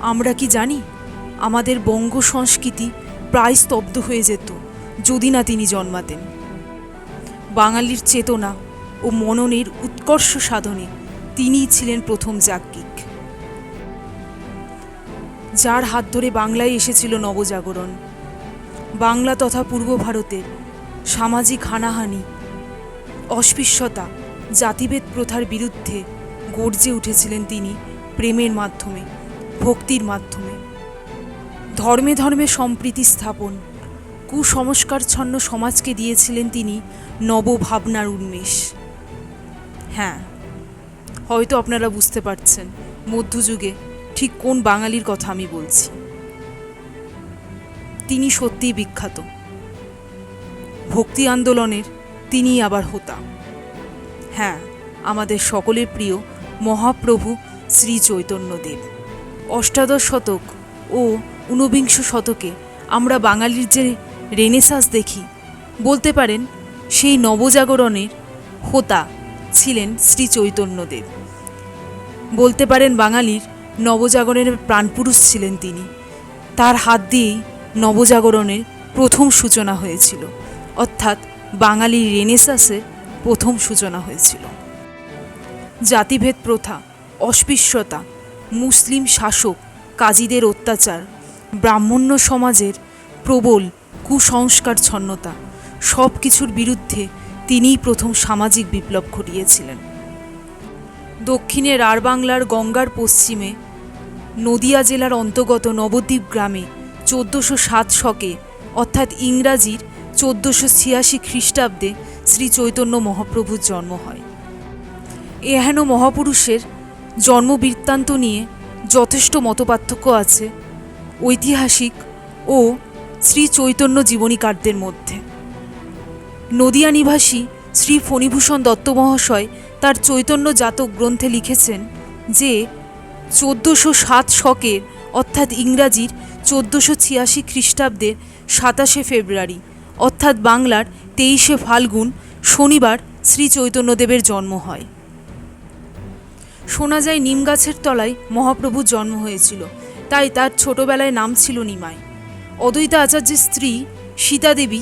আমরা কি জানি? আমাদের বঙ্গ সংস্কৃতি প্রায় স্তব্ধ হয়ে যেত, যদি না তিনি জন্মাতেন। বাঙালির চেতনা ও মননের উৎকর্ষ সাধনে তিনিই ছিলেন প্রথম যাজ্ঞিক যার হাত ধরে বাংলায় এসেছিল নবজাগরণ। বাংলা তথা পূর্ব ভারতের সামাজিক হানাহানি, অস্পৃশ্যতা, জাতিভেদ প্রথার বিরুদ্ধে গর্জে উঠেছিলেন তিনি প্রেমের মাধ্যমে। ভক্তির মাধ্যমে। ধর্মে ধর্মে সম্প্রীতি স্থাপন, কুসংস্কারচ্ছন্ন সমাজকে দিয়েছিলেন তিনি নবভাবনার উন্মেষ। হ্যাঁ হয়তো আপনারা বুঝতে পারছেন মধ্যযুগে ঠিক কোন বাঙালির কথা আমি বলছি। তিনি সত্যিই বিখ্যাত। ভক্তি আন্দোলনের তিনি আবার হোতা। হ্যাঁ আমাদের সকলের প্রিয় মহাপ্রভু শ্রী চৈতন্যদেব। অষ্টাদশ শতক ও ঊনবিংশ শতকে আমরা বাঙালির যে রেনেসাস দেখি, বলতে পারেন সেই নবজাগরণের হোতা ছিলেন শ্রী চৈতন্যদেব। বলতে পারেন বাঙালির নবজাগরণের প্রাণপুরুষ ছিলেন তিনি। তার হাত দিয়েই নবজাগরণের প্রথম সূচনা হয়েছিল, অর্থাৎ বাঙালির রেনেসাসের প্রথম সূচনা হয়েছিল। জাতিভেদ প্রথা, অস্পৃশ্যতা মুসলিম শাসক কাজীদের অত্যাচার, ব্রাহ্মণ্য সমাজের প্রবল কুসংস্কার ছন্নতা সব কিছুর বিরুদ্ধে তিনিই প্রথম সামাজিক বিপ্লব ঘটিয়েছিলেন। দক্ষিণে রাঢ়বাংলার গঙ্গার পশ্চিমে নদিয়া জেলার অন্তর্গত নবদ্বীপ গ্রামে চোদ্দোশো সাত শকে, অর্থাৎ ইংরাজির চোদ্দোশো ছিয়াশি খ্রিস্টাব্দে শ্রী চৈতন্য মহাপ্রভুর জন্ম হয়। এহেন মহাপুরুষের জন্মবৃত্তান্ত নিয়ে যথেষ্ট মতপার্থক্য আছে ঐতিহাসিক ও শ্রী চৈতন্য জীবনীকারদের মধ্যে। নদিয়া নিবাসী শ্রী ফণীভূষণ দত্ত মহাশয় তার চৈতন্য জাতক গ্রন্থে লিখেছেন যে, চোদ্দোশো সাত শকের, অর্থাৎ ইংরাজির চোদ্দোশো ছিয়াশি খ্রিস্টাব্দের সাতাশে ফেব্রুয়ারি, অর্থাৎ বাংলার তেইশে ফাল্গুন, শনিবার শ্রী চৈতন্যদেবের জন্ম হয়। শোনা যায় নিম গাছের তলায় মহাপ্রভুর জন্ম হয়েছিল। তাই তার ছোটবেলায় নাম ছিল নিমাই। অদ্বৈত আচার্যের স্ত্রী সীতাদেবী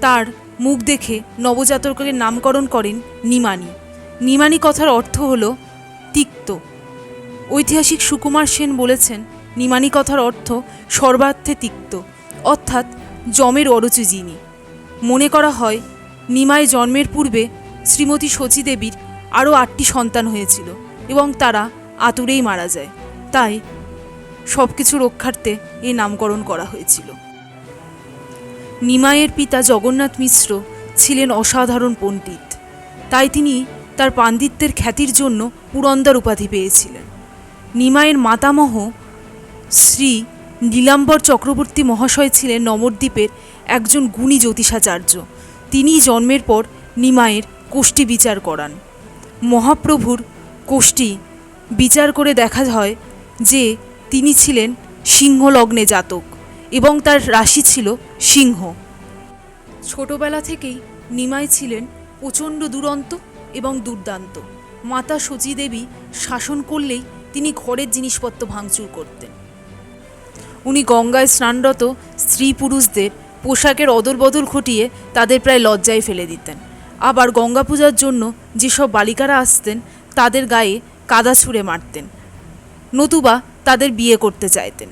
তার মুখ দেখে নবজাতকের নামকরণ করেন নিমানি। নিমানি কথার অর্থ হল তিক্ত। ঐতিহাসিক সুকুমার সেন বলেছেন, নিমানি কথার অর্থ সর্বার্থে তিক্ত, অর্থাৎ জমের অরুচি যিনি। মনে করা হয়, নিমাই জন্মের পূর্বে শ্রীমতী শচীদেবীর আরও আটটি সন্তান হয়েছিল। এবং তারা আতুরেই মারা যায়। তাই সব কিছু রক্ষার্থে এই নামকরণ করা হয়েছিল। নিমাইয়ের পিতা জগন্নাথ মিশ্র ছিলেন অসাধারণ পণ্ডিত। তাই তিনি তার পাণ্ডিত্যের খ্যাতির জন্য পুরন্দর উপাধি পেয়েছিলেন। নিমায়ের মাতামহ শ্রী নীলাম্বর চক্রবর্তী মহাশয় ছিলেন নবদ্বীপের একজন গুণী জ্যোতিষাচার্য। তিনি জন্মের পর নিমায়ের কোষ্ঠী বিচার করান। মহাপ্রভুর কোষ্ঠী। বিচার করে দেখা হয় যে তিনি ছিলেন সিংহ লগ্নে জাতক এবং তার রাশি ছিল সিংহ। ছোটবেলা থেকেই নিমাই ছিলেন প্রচণ্ড দুরন্ত এবং দুর্দান্ত। মাতা দেবী শাসন করলেই তিনি ঘরের জিনিসপত্র ভাঙচুর করতেন। উনি গঙ্গায় স্নানরত স্ত্রী পুরুষদের পোশাকের অদল বদল ঘটিয়ে তাদের প্রায় লজ্জায় ফেলে দিতেন। আবার গঙ্গা পূজার জন্য যেসব বালিকারা আসতেন তাদের গায়ে কাদা ছুঁড়ে মারতেন। নতুবা তাদের বিয়ে করতে চাইতেন।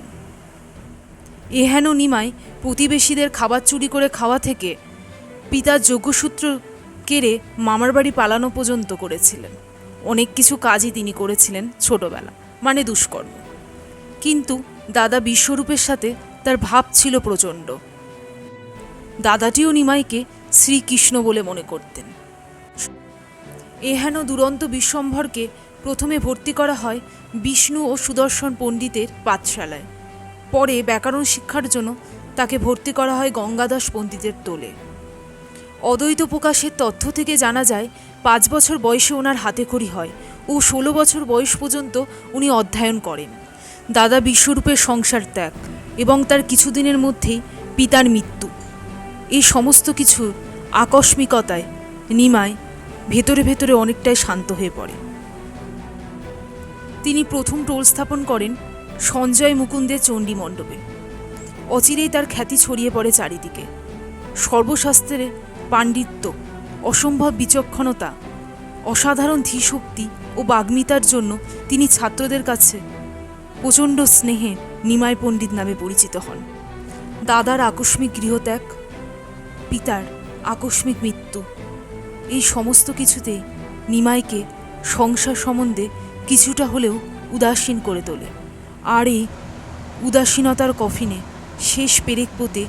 এহেন নিমাই প্রতিবেশীদের খাবার চুরি করে খাওয়া থেকে পিতার যোগ্যসূত্র কেড়ে মামার বাড়ি পালানো পর্যন্ত করেছিলেন। অনেক কিছু কাজই তিনি করেছিলেন ছোটবেলা মানে দুষ্কর্ম। কিন্তু দাদা বিশ্বরূপের সাথে তার ভাব ছিল প্রচণ্ড। দাদাটিও নিমাইকে শ্রীকৃষ্ণ বলে মনে করতেন। এহেন দুরন্ত বিশ্বম্ভরকে প্রথমে ভর্তি করা হয় বিষ্ণু ও সুদর্শন পণ্ডিতের পাঠশালায়। পরে ব্যাকরণ শিক্ষার জন্য তাকে ভর্তি করা হয় গঙ্গাদাস পণ্ডিতের তোলে। অদ্বৈত প্রকাশের তথ্য থেকে জানা যায়, পাঁচ বছর বয়সে ওনার হাতে খড়ি হয় ও ষোলো বছর বয়স পর্যন্ত উনি অধ্যয়ন করেন। দাদা বিশ্বরূপের সংসার ত্যাগ এবং তার কিছুদিনের মধ্যেই পিতার মৃত্যু। এই সমস্ত কিছু আকস্মিকতায়, নিমায় ভেতরে ভেতরে অনেকটাই শান্ত হয়ে পড়ে। তিনি প্রথম টোল স্থাপন করেন সঞ্জয় মুকুন্দের চণ্ডী মণ্ডপে। অচিরেই তার খ্যাতি ছড়িয়ে পড়ে চারিদিকে। সর্বশাস্ত্রে পাণ্ডিত্য, অসম্ভব বিচক্ষণতা, অসাধারণ ধীশক্তি ও বাগ্মিতার জন্য তিনি ছাত্রদের কাছে প্রচণ্ড স্নেহে নিমাই পণ্ডিত নামে পরিচিত হন। দাদার আকস্মিক গৃহত্যাগ, পিতার আকস্মিক মৃত্যু এই সমস্ত কিছুতেই নিমাইকে সংসার সম্বন্ধে কিছুটা হলেও উদাসীন করে তোলে। আর এই উদাসীনতার কফিনে শেষ পেরেক পোতে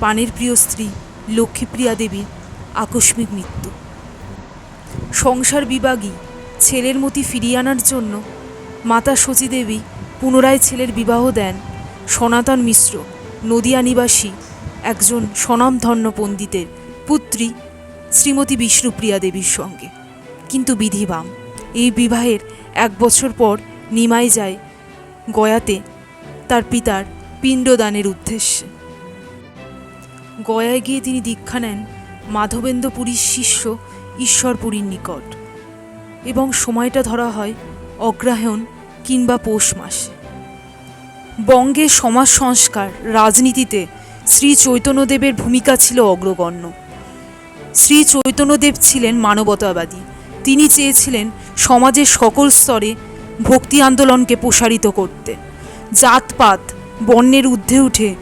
পানের প্রিয় স্ত্রী লক্ষ্মীপ্রিয়া দেবীর আকস্মিক মৃত্যু। সংসার বিভাগী ছেলের মতি ফিরিয়ে আনার জন্য মাতা সতীদেবী পুনরায় ছেলের বিবাহ দেন সনাতন মিশ্র, নদিয়া নিবাসী একজন স্বনামধন্য পণ্ডিতের পুত্রী শ্রীমতী বিষ্ণুপ্রিয়া দেবীর সঙ্গে। কিন্তু বিধিবাম, এই বিবাহের এক বছর পর নিমাই যায় গয়াতে তার পিতার পিণ্ডদানের উদ্দেশ্যে। গয়ায় গিয়ে তিনি দীক্ষা নেন মাধবেন্দ্রপুরীর শিষ্য ঈশ্বরপুরীর নিকট এবং সময়টা ধরা হয় অগ্রহায়ণ কিংবা পৌষ মাসে। বঙ্গে সমাজ সংস্কার রাজনীতিতে শ্রী চৈতন্যদেবের ভূমিকা ছিল অগ্রগণ্য। শ্রী চৈতন্যদেব ছিলেন মানবতাবাদী। তিনি চেয়েছিলেন সমাজের সকল স্তরে ভক্তি আন্দোলনকে প্রসারিত করতে। জাতপাত, বর্ণের ঊর্ধ্বে উঠে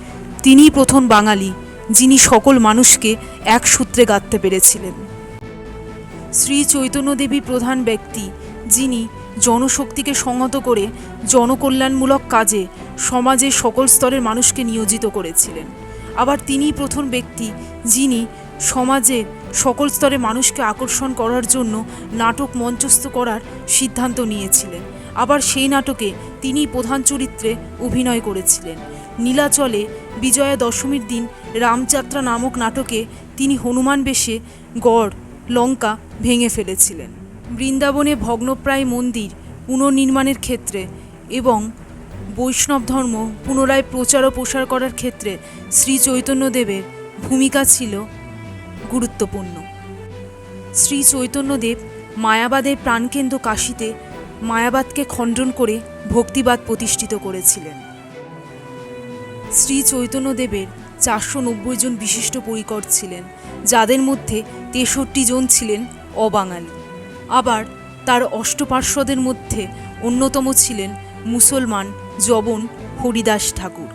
তিনিই প্রথম বাঙালি যিনি সকল মানুষকে এক সূত্রে গাঁথতে পেরেছিলেন। শ্রী চৈতন্যদেবী প্রধান ব্যক্তি যিনি জনশক্তিকে সংহত করে জনকল্যাণমূলক কাজে সমাজের সকল স্তরের মানুষকে নিয়োজিত করেছিলেন। আবার তিনিই প্রথম ব্যক্তি যিনি সমাজে সকল স্তরে মানুষকে আকর্ষণ করার জন্য নাটক মঞ্চস্থ করার সিদ্ধান্ত নিয়েছিলেন। আবার সেই নাটকে তিনি প্রধান চরিত্রে অভিনয় করেছিলেন। নীলাচলে বিজয়া দশমীর দিন রামযাত্রা নামক নাটকে তিনি হনুমান বেশে গড়, লঙ্কা ভেঙে ফেলেছিলেন। বৃন্দাবনে ভগ্নপ্রায় মন্দির পুনর্নির্মাণের ক্ষেত্রে এবং বৈষ্ণব ধর্ম পুনরায় প্রচার ও প্রসার করার ক্ষেত্রে শ্রী চৈতন্যদেবের ভূমিকা ছিল গুরুত্বপূর্ণ। শ্রী চৈতন্যদেব মায়াবাদের প্রাণকেন্দ্র কাশীতে মায়াবাদকে খণ্ডন করে ভক্তিবাদ প্রতিষ্ঠিত করেছিলেন। শ্রী চৈতন্যদেবের চারশো নব্বই জন বিশিষ্ট পরিকর ছিলেন, যাদের মধ্যে তেষট্টি জন ছিলেন অবাঙালি। আবার তার অষ্টপার্শ্বদের মধ্যে অন্যতম ছিলেন মুসলমান জবন হরিদাস ঠাকুর।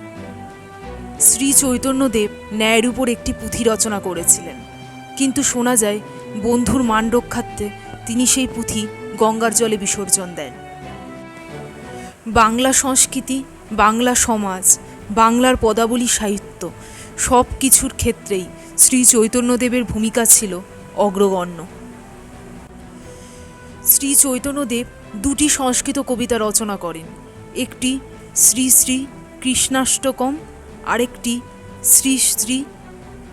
শ্রী চৈতন্যদেব ন্যায়ের উপর একটি পুঁথি রচনা করেছিলেন। কিন্তু শোনা যায়, বন্ধুর মান রক্ষার্থে তিনি সেই পুঁথি গঙ্গার জলে বিসর্জন দেন। বাংলা সংস্কৃতি, বাংলা সমাজ, বাংলার পদাবলী সাহিত্য সব কিছুর ক্ষেত্রেই শ্রী চৈতন্যদেবের ভূমিকা ছিল অগ্রগণ্য। শ্রী চৈতন্যদেব দুটি সংস্কৃত কবিতা রচনা করেন, একটি শ্রী শ্রী কৃষ্ণাষ্টকম, আরেকটি শ্রী শ্রী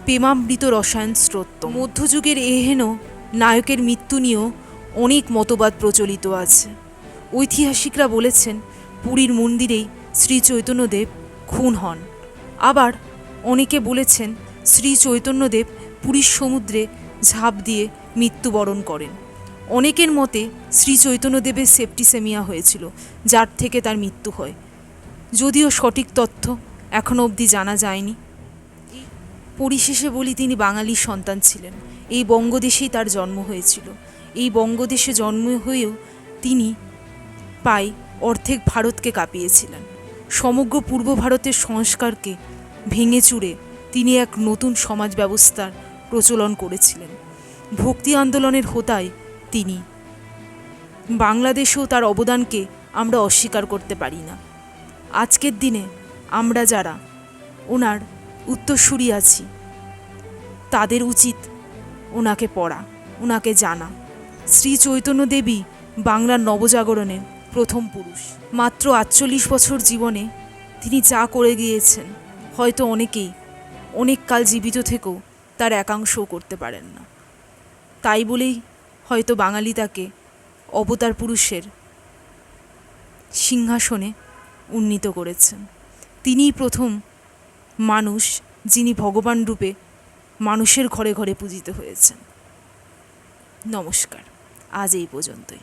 প্রেমামৃত রসায়ন স্রোত মধ্যযুগের এহেন নায়কের মৃত্যু নিয়েও অনেক মতবাদ প্রচলিত আছে। ঐতিহাসিকরা বলেছেন, পুরীর মন্দিরেই শ্রী চৈতন্যদেব খুন হন। আবার অনেকে বলেছেন, শ্রী চৈতন্যদেব পুরীর সমুদ্রে ঝাঁপ দিয়ে মৃত্যুবরণ করেন। অনেকের মতে, শ্রী চৈতন্যদেবের সেপ্টিসেমিয়া হয়েছিল, যার থেকে তার মৃত্যু হয়। যদিও সঠিক তথ্য এখনও অবধি জানা যায়নি। পরিশেষে বলি তিনি বাঙালির সন্তান ছিলেন। এই বঙ্গদেশেই তার জন্ম হয়েছিল। এই বঙ্গদেশে জন্ম হয়েও তিনি পাই অর্ধেক ভারতকে কাঁপিয়েছিলেন। সমগ্র পূর্ব ভারতের সংস্কারকে ভেঙে চুড়ে তিনি এক নতুন সমাজ ব্যবস্থার প্রচলন করেছিলেন। ভক্তি আন্দোলনের হোতায় তিনি বাংলাদেশেও তার অবদানকে আমরা অস্বীকার করতে পারি না। আজকের দিনে আমরা যারা ওনার উত্তরসূরি আছি। তাদের উচিত ওনাকে পড়া, ওনাকে জানা। শ্রী চৈতন্য দেবী বাংলার নবজাগরণের প্রথম পুরুষ। মাত্র আটচল্লিশ বছর জীবনে তিনি যা করে গিয়েছেন, হয়তো অনেকেই অনেক কাল জীবিত থেকেও তার একাংশও করতে পারেন না। তাই বলেই হয়তো বাঙালি তাকে অবতার পুরুষের সিংহাসনে উন্নীত করেছেন। তিনিই প্রথম মানুষ যিনি ভগবান রূপে মানুষের ঘরে ঘরে পূজিত হয়েছেন। নমস্কার। আজ এই পর্যন্তই।